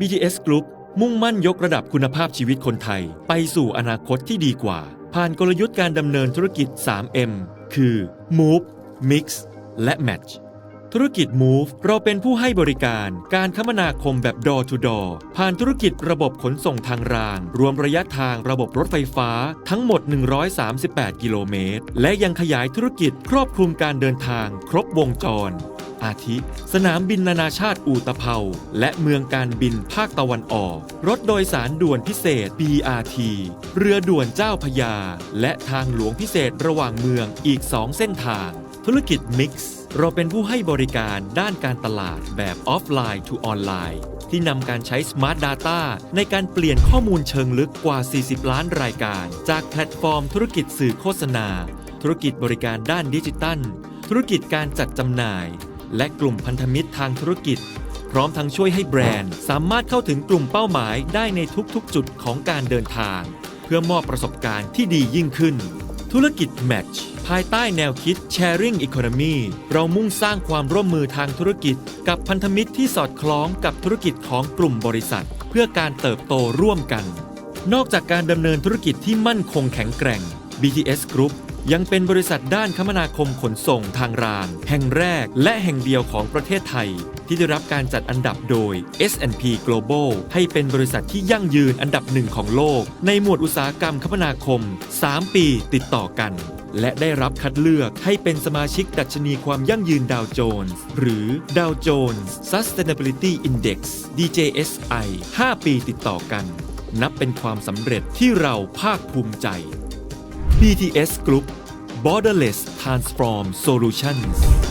BTS Group มุ่งมั่นยกระดับคุณภาพชีวิตคนไทย ไปสู่อนาคตที่ดีกว่า ผ่านกลยุทธ์การดำเนินธุรกิจ 3M คือ Move Mix และ Match ธุรกิจ Move เราเป็นผู้ให้บริการการคมนาคมแบบ Door to Door ผ่านธุรกิจระบบขนส่งทางราง รวมระยะทางระบบรถไฟฟ้าทั้งหมด 138 กิโลเมตร และยังขยายธุรกิจครอบคลุมการเดินทางครบวงจร อาทิ สนามบินนานาชาติอูตะเภา และเมืองการบินภาคตะวันออก รถโดยสารด่วนพิเศษ BRT เรือด่วนเจ้าพยา และทางหลวงพิเศษระหว่างเมืองอีก 2 เส้นทาง ธุรกิจ Mix เราเป็นผู้ให้บริการด้านการตลาดแบบออฟไลน์ to ออนไลน์ ที่นำการใช้ Smart Data ในการเปลี่ยนข้อมูลเชิงลึกกว่า 40 ล้านรายการ จากแพลตฟอร์มธุรกิจสื่อโฆษณา ธุรกิจบริการด้านดิจิตัล ธุรกิจการจัดจำหน่าย และกลุ่มพันธมิตรทางธุรกิจ พร้อมทั้งช่วยให้แบรนด์ สามารถเข้าถึงกลุ่มเป้าหมายได้ในทุกๆ จุดของการเดินทาง เพื่อมอบประสบการณ์ที่ดียิ่งขึ้น ธุรกิจ Match ภายใต้แนวคิด Sharing Economy เรามุ่งสร้างความร่วมมือทางธุรกิจ กับพันธมิตรที่สอดคล้องกับธุรกิจของกลุ่มบริษัท เพื่อการเติบโตร่วมกัน นอกจากการดำเนินธุรกิจที่มั่นคงแข็งแกร่ง BTS Group ยังเป็นบริษัทด้านคมนาคมขนส่งทางราง แห่งแรกและแห่งเดียวของประเทศไทย ที่ได้รับการจัดอันดับโดย S&P Global ให้เป็นบริษัทที่ยั่งยืนอันดับหนึ่งของโลก ในหมวดอุตสาหกรรมคมนาคม 3 ปีติดต่อกัน และได้รับคัดเลือกให้เป็นสมาชิกดัชนีความยั่งยืนดาวโจนส์หรือดาวโจนส์ Sustainability Index DJSI 5 ปีติดต่อกัน นับเป็นความสำเร็จที่เราภาคภูมิใจ BTS Group Borderless Transform Solutions